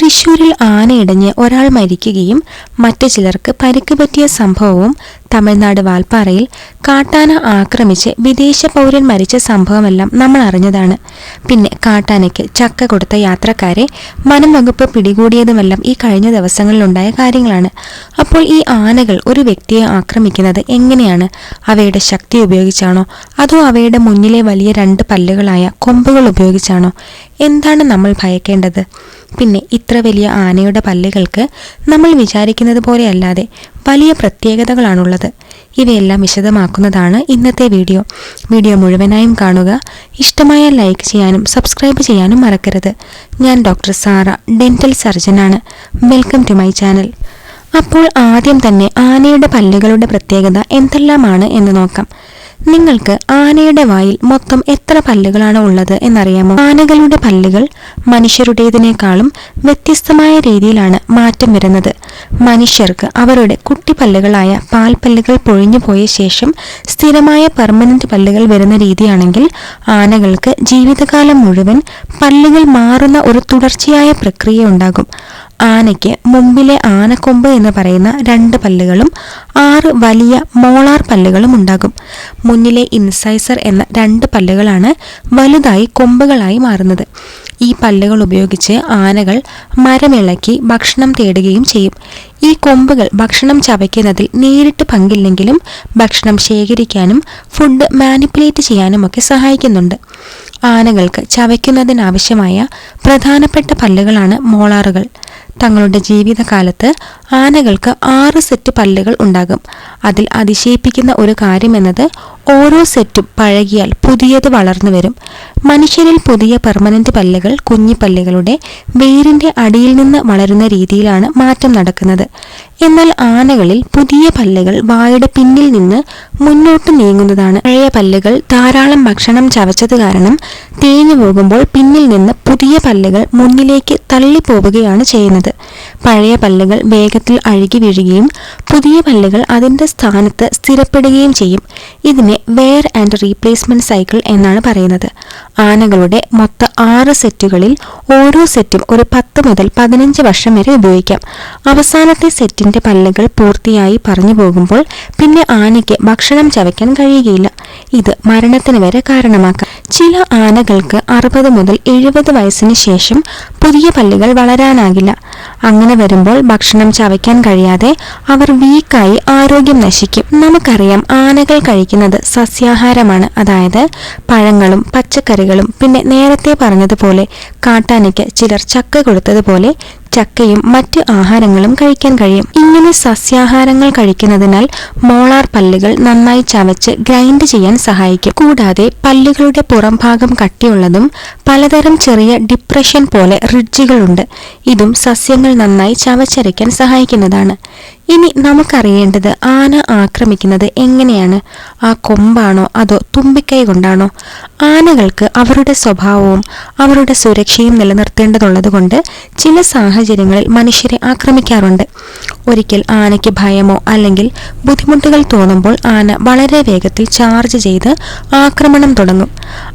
തൃശൂരിൽ ആനയിടഞ്ഞ് ഒരാൾ മരിക്കുകയും മറ്റു ചിലർക്ക് പരിക്ക് പറ്റിയ സംഭവവും തമിഴ്നാട് വാൽപ്പാറയിൽ കാട്ടാന ആക്രമിച്ച് വിദേശ പൗരൻ മരിച്ച സംഭവമെല്ലാം നമ്മൾ അറിഞ്ഞതാണ്. പിന്നെ കാട്ടാനയ്ക്ക് ചക്ക കൊടുത്ത യാത്രക്കാരെ വനം വകുപ്പ് പിടികൂടിയതുമെല്ലാം ഈ കഴിഞ്ഞ ദിവസങ്ങളിലുണ്ടായ കാര്യങ്ങളാണ്. അപ്പോൾ ഈ ആനകൾ ഒരു വ്യക്തിയെ ആക്രമിക്കുന്നത് എങ്ങനെയാണ്? അവയുടെ ശക്തി ഉപയോഗിച്ചാണോ? അതോ അവയുടെ മുന്നിലെ വലിയ രണ്ട് പല്ലുകളായ കൊമ്പുകൾ ഉപയോഗിച്ചാണോ? എന്താണ് നമ്മൾ ഭയക്കേണ്ടത്? പിന്നെ ഇത്ര വലിയ ആനയുടെ പല്ലുകൾക്ക് നമ്മൾ വിചാരിക്കുന്നത് പോലെ അല്ലാതെ വലിയ പ്രത്യേകതകളാണുള്ളത്. ഇവയെല്ലാം വിശദമാക്കുന്നതാണ് ഇന്നത്തെ വീഡിയോ. വീഡിയോ മുഴുവനായും കാണുക. ഇഷ്ടമായ ലൈക്ക് ചെയ്യാനും സബ്സ്ക്രൈബ് ചെയ്യാനും മറക്കരുത്. ഞാൻ doctor Sara dental സർജനാണ്. Welcome to my channel. അപ്പോൾ ആദ്യം തന്നെ ആനയുടെ പല്ലുകളുടെ പ്രത്യേകത എന്തെല്ലാമാണ് എന്ന് നോക്കാം. നിങ്ങൾക്ക് ആനയുടെ വായിൽ മൊത്തം എത്ര പല്ലുകളാണ് ഉള്ളത് എന്നറിയാമോ? ആനകളുടെ പല്ലുകൾ മനുഷ്യരുടേതിനേക്കാളും വ്യത്യസ്തമായ രീതിയിലാണ് മാറ്റം വരുന്നത്. മനുഷ്യർക്ക് അവരുടെ കുട്ടി കുട്ടിപ്പല്ലുകളായ പാൽപ്പല്ലുകൾ പൊഴിഞ്ഞു പോയ ശേഷം സ്ഥിരമായ പെർമനന്റ് പല്ലുകൾ വരുന്ന രീതിയാണെങ്കിൽ ആനകൾക്ക് ജീവിതകാലം മുഴുവൻ പല്ലുകൾ മാറുന്ന ഒരു തുടർച്ചയായ പ്രക്രിയ ഉണ്ടാകും. ആനയ്ക്ക് മുമ്പിലെ ആനക്കൊമ്പ് എന്ന് പറയുന്ന രണ്ട് പല്ലുകളും ആറ് വലിയ മോളാർ പല്ലുകളും ഉണ്ടാകും. മുന്നിലെ ഇൻസൈസർ എന്ന രണ്ട് പല്ലുകളാണ് വലുതായി കൊമ്പുകളായി മാറുന്നത്. ഈ പല്ലുകൾ ഉപയോഗിച്ച് ആനകൾ മരമിളക്കി ഭക്ഷണം തേടുകയും ചെയ്യും. ഈ കൊമ്പുകൾ ഭക്ഷണം ചവയ്ക്കുന്നതിൽ നേരിട്ട് പങ്കില്ലെങ്കിലും ഭക്ഷണം ശേഖരിക്കാനും ഫുഡ് മാനിപ്പുലേറ്റ് ചെയ്യാനുമൊക്കെ സഹായിക്കുന്നുണ്ട്. ആനകൾക്ക് ചവയ്ക്കുന്നതിനാവശ്യമായ പ്രധാനപ്പെട്ട പല്ലുകളാണ് മോളാറുകൾ. തങ്ങളുടെ ജീവിതകാലത്ത് ആനകൾക്ക് ആറ് സെറ്റ് പല്ലുകൾ ഉണ്ടാകും. അതിൽ അതിശയിപ്പിക്കുന്ന ഒരു കാര്യമെന്നത് ഓരോ സെറ്റും പഴകിയാൽ പുതിയത് വളർന്നു വരും. മനുഷ്യരിൽ പുതിയ പെർമനന്റ് പല്ലുകൾ കുഞ്ഞിപ്പല്ലുകളുടെ വേരിന്റെ അടിയിൽ നിന്ന് വളരുന്ന രീതിയിലാണ് മാറ്റം നടക്കുന്നത്. എന്നാൽ ആനകളിൽ പുതിയ പല്ലുകൾ വായുടെ പിന്നിൽ നിന്ന് മുന്നോട്ട് നീങ്ങുന്നതാണ്. പഴയ പല്ലുകൾ ധാരാളം ഭക്ഷണം ചവച്ചത് കാരണം തേഞ്ഞു പോകുമ്പോൾ പിന്നിൽ നിന്ന് പുതിയ പല്ലുകൾ മുന്നിലേക്ക് തള്ളിപ്പോവുകയാണ് ചെയ്യുന്നത്. പഴയ പല്ലുകൾ വേഗത്തിൽ അഴുകി വീഴുകയും പുതിയ പല്ലുകൾ അതിന്റെ സ്ഥാനത്ത് സ്ഥിരപ്പെടുകയും ചെയ്യും. ഇതിനെ വെയർ ആൻഡ് റീപ്ലേസ്മെന്റ് സൈക്കിൾ എന്നാണ് പറയുന്നത്. ആനകളുടെ മൊത്ത ആറ് സെറ്റുകളിൽ ഓരോ സെറ്റും ഒരു പത്ത് മുതൽ പതിനഞ്ച് വർഷം വരെ ഉപയോഗിക്കാം. അവസാനത്തെ സെറ്റിന്റെ പല്ലുകൾ പൂർത്തിയായി പറഞ്ഞു പോകുമ്പോൾ പിന്നെ ആനയ്ക്ക് ഭക്ഷണം ചവയ്ക്കാൻ കഴിയുകയില്ല. ഇത് മരണത്തിന് വരെ കാരണമാക്കാം. ചില ആനകൾക്ക് അറുപത് മുതൽ എഴുപത് വയസ്സിന് ശേഷം പുതിയ പല്ലുകൾ വളരാനാകില്ല. അങ്ങനെ വരുമ്പോൾ ഭക്ഷണം ചവയ്ക്കാൻ കഴിയാതെ അവർ വീക്കായി ആരോഗ്യം നശിക്കും. നമുക്കറിയാം ആനകൾ കഴിക്കുന്നത് സസ്യാഹാരമാണ്. അതായത് പഴങ്ങളും പച്ചക്കറികളും. പിന്നെ നേരത്തെ പറഞ്ഞതുപോലെ കാട്ടാനയ്ക്ക് ചിലർ ചക്ക കൊടുത്തതുപോലെ ചക്കയും മറ്റ് ആഹാരങ്ങളും കഴിക്കാൻ കഴിയും. ഇങ്ങനെ സസ്യാഹാരങ്ങൾ കഴിക്കുന്നതിനാൽ മോളാർ പല്ലുകൾ നന്നായി ചവച്ച് ഗ്രൈൻഡ് ചെയ്യാൻ സഹായിക്കും. കൂടാതെ പല്ലുകളുടെ പുറംഭാഗം കട്ടിയുള്ളതും പലതരം ചെറിയ ഡിപ്രഷൻ പോലെ റിഡ്ജുകളുണ്ട്. ഇതും സസ്യങ്ങൾ നന്നായി ചവച്ചരയ്ക്കാൻ സഹായിക്കുന്നതാണ്. ഇനി നമുക്കറിയേണ്ടത് ആന ആക്രമിക്കുന്നത് എങ്ങനെയാണ്? ആ കൊമ്പാണോ അതോ തുമ്പിക്കൈ കൊണ്ടാണോ? ആനകൾക്ക് അവരുടെ സ്വഭാവവും അവരുടെ സുരക്ഷയും നിലനിർത്തേണ്ടതുള്ളത് കൊണ്ട് ചില സാഹചര്യങ്ങളിൽ മനുഷ്യരെ ആക്രമിക്കാറുണ്ട്. ഒരിക്കൽ ആനയ്ക്ക് ഭയമോ അല്ലെങ്കിൽ ബുദ്ധിമുട്ടുകൾ തോന്നുമ്പോൾ ആന വളരെ വേഗത്തിൽ ചാർജ് ചെയ്ത് ആക്രമണം തുടങ്ങും.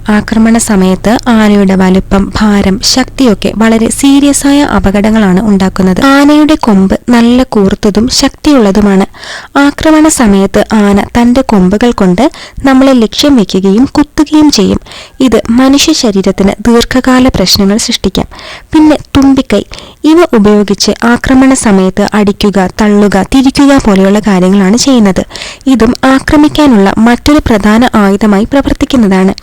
ആക്രമണ സമയത്ത് ആനയുടെ വലുപ്പം ഭാരം ശക്തിയൊക്കെ വളരെ സീരിയസ് ആയ അപകടങ്ങളാണ് ഉണ്ടാക്കുന്നത്. ആനയുടെ കൊമ്പ് നല്ല കൂർത്തതും ശക്തിയുള്ളതുമാണ്. ആക്രമണ സമയത്ത് ആന തന്റെ കൊമ്പുകൾ കൊണ്ട് നമ്മളെ ലക്ഷ്യം വെക്കുകയും കുത്തുകയും ചെയ്യും. ഇത് മനുഷ്യ ശരീരത്തിന് ദീർഘകാല പ്രശ്നങ്ങൾ സൃഷ്ടിക്കാം. പിന്നെ തുമ്പിക്കൈ. ഇവ ഉപയോഗിച്ച് ആക്രമണ സമയത്ത് അടിക്കുക തള്ളുക തിരിക്കുക പോലെയുള്ള കാര്യങ്ങളാണ് ചെയ്യുന്നത്. ഇതും ആക്രമിക്കാനുള്ള മറ്റൊരു പ്രധാന ആയുധമായി പ്രവർത്തിക്കുന്നതാണ്.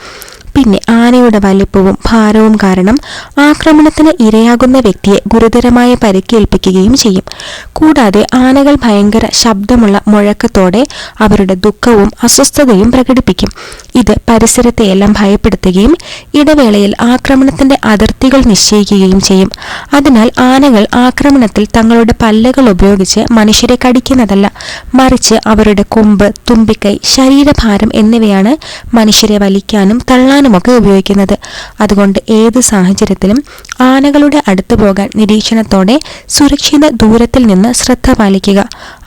പിന്നെ ആനയുടെ വലിപ്പവും ഭാരവും കാരണം ആക്രമണത്തിന് ഇരയാകുന്ന വ്യക്തിയെ ഗുരുതരമായ പരിക്കേൽപ്പിക്കുകയും ചെയ്യും. കൂടാതെ ആനകൾ ഭയങ്കര ശബ്ദമുള്ള മുഴക്കത്തോടെ അവരുടെ ദുഃഖവും അസ്വസ്ഥതയും പ്രകടിപ്പിക്കും. ഇത് പരിസരത്തെയെല്ലാം ഭയപ്പെടുത്തുകയും ഇടവേളയിൽ ആക്രമണത്തിന്റെ അതിർത്തികൾ നിശ്ചയിക്കുകയും ചെയ്യും. അതിനാൽ ആനകൾ ആക്രമണത്തിൽ തങ്ങളുടെ പല്ലുകൾ ഉപയോഗിച്ച് മനുഷ്യരെ കടിക്കുന്നതല്ല മറിച്ച് അവരുടെ കൊമ്പ് തുമ്പിക്കൈ ശരീരഭാരം എന്നിവയാണ് മനുഷ്യരെ വലിക്കാനും തള്ളാനുമൊക്കെ ഉപയോഗിക്കുന്നത്. അതുകൊണ്ട് ഏത് സാഹചര്യത്തിലും ആനകളുടെ അടുത്ത് പോകാൻ നിരീക്ഷണത്തോടെ സുരക്ഷിത ദൂരത്തിൽ നിന്ന് ശ്രദ്ധ പാലിക്കുക.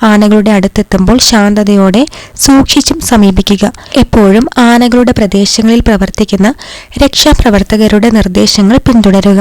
ആനകളുടെ അടുത്തെത്തുമ്പോൾ ശാന്തതയോടെ സൂക്ഷിച്ചും സമീപിക്കുക. എപ്പോഴും ആനകളുടെ പ്രദേശങ്ങളിൽ പ്രവർത്തിക്കുന്ന രക്ഷാപ്രവർത്തകരുടെ നിർദ്ദേശങ്ങൾ പിന്തുടരുക.